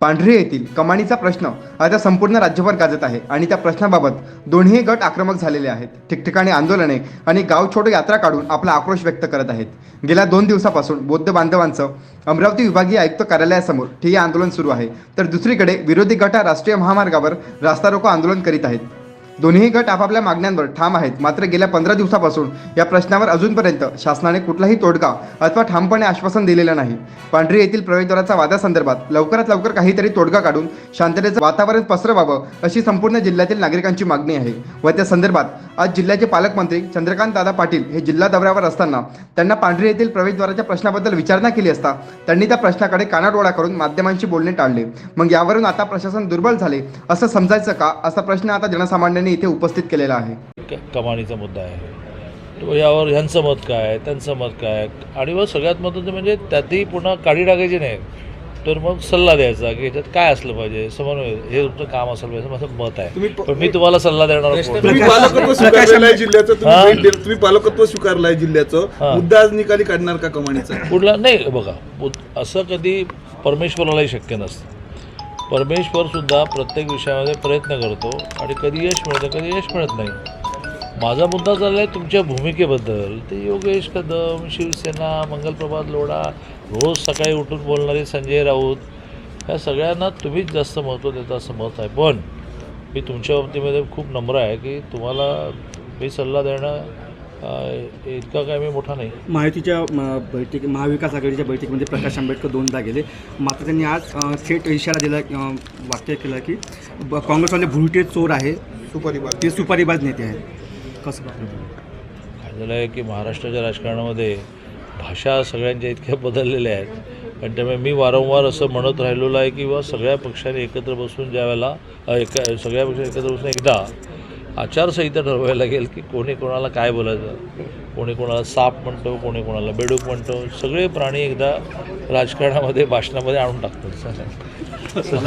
पांढरे येथील कमानीचा प्रश्न आता संपूर्ण राज्यभर गाजत आहे आणि त्या प्रश्नाबाबत दोन्ही गट आक्रमक झालेले आहेत. ठिकठिकाणी आंदोलने आणि गाव छोटो यात्रा काढून आपला आक्रोश व्यक्त करत आहेत. गेल्या दोन दिवसापासून बौद्ध बांधवांचं अमरावती विभागीय आयुक्त कार्यालयासमोर ठिय्या आंदोलन सुरू आहे. तर दुसरीकडे विरोधी गट हा राष्ट्रीय महामार्गावर रास्ता रोको आंदोलन करीत आहेत. दोन्ही गट आपापल्या मागण्यांवर ठाम आहेत. मात्र गेल्या पंधरा दिवसापासून या प्रश्नावर अजूनपर्यंत शासनाने कुठलाही तोडगा अथवा ठामपणे आश्वासन दिलेलं नाही. पांढरी येथील प्रवेशद्वाराच्या वादासंदर्भात लवकरात लवकर काहीतरी तोडगा काढून शांततेचं वातावरण पसरवावं अशी संपूर्ण जिल्ह्यातील नागरिकांची मागणी आहे. व त्या संदर्भात आज जिल्ह्याचे पालकमंत्री चंद्रकांत दादा पाटील हे जिल्हा दौऱ्यावर असताना त्यांना पांढरी येथील प्रवेशद्वाराच्या प्रश्नाबद्दल विचारणा केली असता त्यांनी त्या प्रश्नाकडे कानाडोळा करून माध्यमांशी बोलणे टाळले. मग यावरून आता प्रशासन दुर्बल झाले असं समजायचं का असा प्रश्न आता जनसामान्यांनी इथे उपस्थित केलेला आहे. कमानीचा मुद्दा आहे. तो यावर ह्यांचं मत काय? त्यांचं मत काय? आणि सगळ्यात महत्त्वाचं म्हणजे त्यातही पुन्हा काढी टाकायची नाही. तर मग सल्ला द्यायचा की ह्याच्यात काय असलं पाहिजे? समन्वय हे तुमचं काम असलं पाहिजे असं माझं मत आहे. पण मी तुम्हाला सल्ला देणार? तुम्ही पालकत्व स्वीकारलेलं आहे जिल्ह्याचं? तुम्ही भेट दिली- तुम्ही पालकत्व स्वीकारलं आहे जिल्ह्याचं. मुद्दा आज निकाली काढणार का कमानीचा? कुठला? नाही बघा उत- असं कधी परमेश्वरालाही शक्य नसतं. परमेश्वरसुद्धा प्रत्येक विषयामध्ये प्रयत्न करतो आणि कधी यश मिळतं कधी यश मिळत नाही. माझा मुद्दा चालला आहे तुमच्या भूमिकेबद्दल. ते योगेश कदम शिवसेना मंगलप्रभात लोढा रोज सकाळी उठून बोलणारे संजय राऊत ह्या सगळ्यांना तुम्हीच जास्त महत्त्व देता असं मत आहे. पण मी तुमच्या बाबतीमध्ये खूप नम्र आहे की तुम्हाला मी सल्ला देणं इतका काय मी मोठा नाही. महायुतीच्या म, बैठक महाविकास आघाडीच्या बैठकीमध्ये प्रकाश आंबेडकर दोनदा गेले. मात्र त्यांनी आज थेट इशारा दिला वाक्य केलं की ब- काँग्रेसवाले भुरटे चोर आहे. सुपारीबाज ते सुपारीबाज नेते आहेत. कसं काय झालं आहे की महाराष्ट्राच्या राजकारणामध्ये भाषा सगळ्यांच्या इतक्या बदललेल्या आहेत. आणि त्यामुळे मी वारंवार असं म्हणत राहिलेलो आहे की बा सगळ्या पक्षाने एकत्र बसून ज्या वेळेला एका सगळ्या पक्षाने एकत्र बसून एकदा आचारसंहिता ठरवायला लागेल की कोणी कोणाला काय बोलायचं? कोणी कोणाला साप म्हणतो कोणी कोणाला बेडूक म्हणतो सगळे प्राणी एकदा राजकारणामध्ये भाषणामध्ये आणून टाकतात.